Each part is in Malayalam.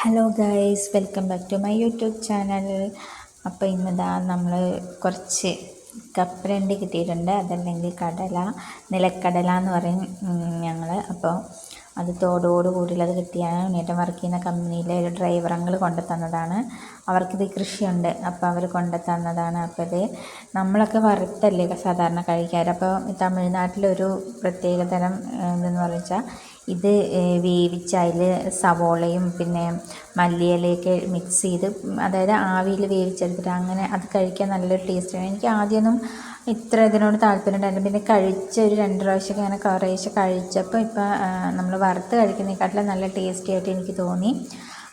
Hello guys welcome back to my YouTube channel അപ്പോൾ ഇന്നിതാ നമ്മൾ കുറച്ച് കപ്പലണ്ടി കിട്ടിയിട്ടുണ്ട്. അതല്ലെങ്കിൽ കടല നിലക്കടല എന്ന് പറയും ഞങ്ങൾ അപ്പോൾ അത് തോടോട് കൂടിയുള്ളത് കിട്ടിയാണ്. ഉണ്ണിയേട്ടൻ വർക്ക് ചെയ്യുന്ന കമ്പനിയിലെ ഒരു ഡ്രൈവർ അങ്ങൾ കൊണ്ടു തന്നതാണ് അവർക്കിത് കൃഷിയുണ്ട്. അപ്പോൾ അവർ കൊണ്ടു തന്നതാണ് അപ്പോൾ ഇത് നമ്മളൊക്കെ വറുത്തല്ലേ സാധാരണ കഴിക്കാറ്. അപ്പോൾ തമിഴ്നാട്ടിലൊരു പ്രത്യേകതരം ഇതെന്ന് പറഞ്ഞാൽ ഇത് വേവിച്ച് അതിൽ സവോളയും പിന്നെ മല്ലിയിലയൊക്കെ മിക്സ് ചെയ്ത് അതായത് ആവിയിൽ വേവിച്ചെടുത്തിട്ട് അങ്ങനെ അത് കഴിക്കാൻ നല്ലൊരു ടേസ്റ്റാണ് എനിക്ക് ആദ്യമൊന്നും ഇത്ര ഇതിനോട് താല്പര്യം ഉണ്ടായിരുന്നു പിന്നെ കഴിച്ച ഒരു രണ്ട് പ്രാവശ്യമൊക്കെ അങ്ങനെ കുറേശ്ശെ കഴിച്ചപ്പോൾ ഇപ്പം നമ്മൾ വറുത്ത് കഴിക്കുന്നതിനെക്കാട്ടിലും നല്ല ടേസ്റ്റി ആയിട്ട് എനിക്ക് തോന്നി.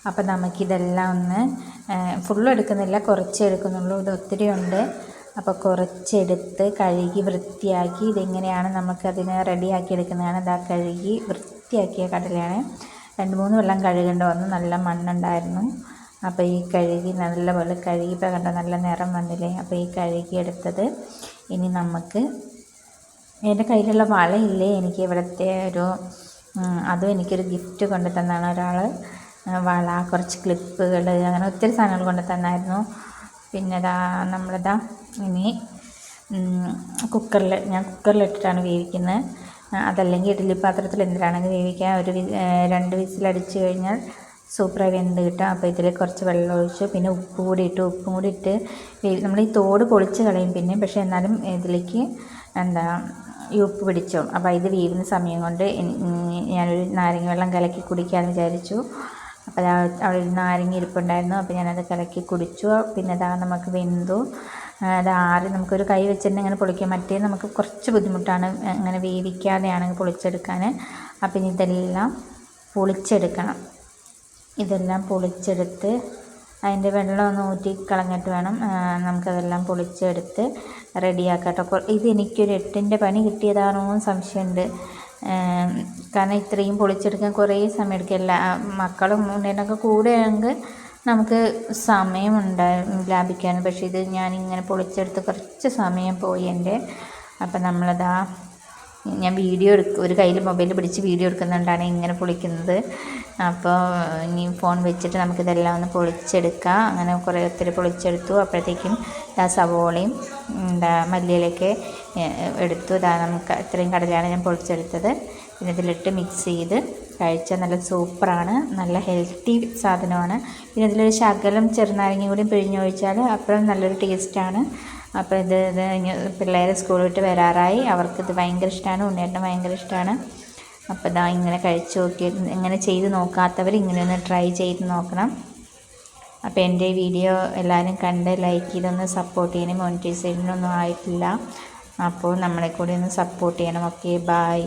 അപ്പോൾ നമുക്കിതെല്ലാം ഒന്ന് ഫുള്ളും എടുക്കുന്നില്ല കുറച്ച് എടുക്കുന്നുള്ളൂ. ഇത് ഒത്തിരി ഉണ്ട്. അപ്പോൾ കുറച്ചെടുത്ത് കഴുകി വൃത്തിയാക്കി ഇതെങ്ങനെയാണ് നമുക്കതിനെ റെഡിയാക്കി എടുക്കുന്നതാണ് ഇതാ കഴുകി വൃത്തിയാക്കിയ കടലയാണ്. രണ്ട് മൂന്ന് വെള്ളം കഴുകേണ്ട വന്നു. നല്ല മണ്ണുണ്ടായിരുന്നു. അപ്പോൾ ഈ കഴുകി നല്ല നല്ലപോലെ കഴുകിയപ്പോൾ കണ്ട നല്ല നിറം വന്നില്ലേ? അപ്പോൾ ഈ കഴുകി എടുത്തത് ഇനി നമുക്ക് എന്റെ കയ്യിലുള്ള വളയില്ലേ? എനിക്ക് ഇവിടുത്തെ ഒരു അതും എനിക്കൊരു ഗിഫ്റ്റ് കൊണ്ടു തന്നാണ് ഒരാൾ വള കുറച്ച് ക്ലിപ്പുകൾ അങ്ങനെ ഒത്തിരി സാധനങ്ങൾ കൊണ്ടു തന്നായിരുന്നു. പിന്നെ ഇതാ നമ്മളിതാ ഇനി കുക്കറിൽ ഞാൻ കുക്കറിലിട്ടിട്ടാണ് വേവിക്കുന്നത് അതല്ലെങ്കിൽ ഇഡ്ഡലി പാത്രത്തിൽ എന്തിനാണെങ്കിൽ വേവിക്കാൻ ഒരു രണ്ട് വിസിലടിച്ച് കഴിഞ്ഞാൽ സൂപ്പറായി വെന്ത് കിട്ടും. അപ്പോൾ ഇതിൽ കുറച്ച് വെള്ളം ഒഴിച്ച്. പിന്നെ ഉപ്പ് കൂടി ഇട്ടു ഉപ്പും കൂടി ഇട്ട് നമ്മൾ ഈ തോട് പൊളിച്ച് കളയും പിന്നെ പക്ഷേ എന്നാലും ഇതിലേക്ക് എന്താ ഈ ഉപ്പ് പിടിച്ചോളും. അപ്പോൾ ഇത് വീവുന്ന സമയം കൊണ്ട് ഞാനൊരു നാരങ്ങ വെള്ളം കലക്കി കുടിക്കാമെന്ന് വിചാരിച്ചു. അപ്പോൾ അവിടെ ഒരു നാരങ്ങ ഇരിപ്പുണ്ടായിരുന്നു. അപ്പോൾ ഞാനത് കലക്കി കുടിച്ചു. പിന്നെ അതാ നമുക്ക് വെന്തു. അത് ആറി നമുക്കൊരു കൈ വെച്ചിട്ട് ഇങ്ങനെ പൊളിക്കാൻ മറ്റേ നമുക്ക് കുറച്ച് ബുദ്ധിമുട്ടാണ് ഇങ്ങനെ വേവിക്കാതെയാണെങ്കിൽ പൊളിച്ചെടുക്കാൻ അപ്പം ഇനി ഇതെല്ലാം പൊളിച്ചെടുക്കണം. ഇതെല്ലാം പൊളിച്ചെടുത്ത് അതിന്റെ വെള്ളം ഒന്ന് ഊറ്റി കളഞ്ഞിട്ട് വേണം നമുക്കതെല്ലാം പൊളിച്ചെടുത്ത് റെഡിയാക്കാം കേട്ടോ. ഇത് എനിക്കൊരു എട്ടിന്റെ പണി കിട്ടിയതാണോ എന്ന് സംശയമുണ്ട്. കാരണം ഇത്രയും പൊളിച്ചെടുക്കാൻ കുറേ സമയം എല്ലാ മക്കളും ഉണ്ടേനൊക്കെ കൂടെയാണെങ്കിൽ നമുക്ക് സമയമുണ്ട് ലാഭിക്കാൻ പക്ഷേ ഇത് ഞാനിങ്ങനെ പൊളിച്ചെടുത്ത് കുറച്ച് സമയം പോയി എന്റെ. അപ്പം നമ്മളതാ ഞാൻ വീഡിയോ എടുക്കും ഒരു കയ്യിൽ മൊബൈൽ പിടിച്ച് വീഡിയോ എടുക്കുന്നുണ്ടാണ് ഇങ്ങനെ പൊളിക്കുന്നത്. അപ്പോൾ ഇനി ഫോൺ വെച്ചിട്ട് നമുക്കിതെല്ലാം ഒന്ന് പൊളിച്ചെടുക്കാം. അങ്ങനെ കുറേ ഒത്തിരി പൊളിച്ചെടുത്തു. അപ്പോഴത്തേക്കും സവോളയും എന്താ മല്ലിയിലൊക്കെ എടുത്തു. ഇതാ നമുക്ക് ഇത്രയും കടലയാണ് ഞാൻ പൊളിച്ചെടുത്തത്. പിന്നെ ഇതിലിട്ട് മിക്സ് ചെയ്ത് കഴിച്ചാൽ നല്ല സൂപ്പറാണ് നല്ല ഹെൽത്തി സാധനമാണ്. പിന്നെ ഇതിലൊരു ശകലം ചെറുനാരങ്ങ കൂടി പിഴിഞ്ഞൊഴിച്ചാൽ അപ്പോഴും നല്ലൊരു ടേസ്റ്റാണ് അപ്പോൾ ഇത് ഇത് പിള്ളേരെ സ്കൂളിൽ വിട്ട് വരാറായി. അവർക്കിത് ഭയങ്കര ഇഷ്ടമാണ്. ഉണ്ണിയേട്ടന് ഭയങ്കര ഇഷ്ടമാണ്. അപ്പോൾ ഇതാ ഇങ്ങനെ കഴിച്ച് നോക്കി. ഇങ്ങനെ ചെയ്ത് നോക്കാത്തവർ ഇങ്ങനെ ഒന്ന് ട്രൈ ചെയ്ത് നോക്കണം. അപ്പോൾ എന്റെ വീഡിയോ എല്ലാവരും കണ്ട് ലൈക്ക് ചെയ്തൊന്ന് സപ്പോർട്ട് ചെയ്യണം. മോണിറ്റൈസേഷനൊന്നും ആയിട്ടില്ല. അപ്പോൾ നമ്മളെ കൂടി ഒന്ന് സപ്പോർട്ട് ചെയ്യണം. Okay bye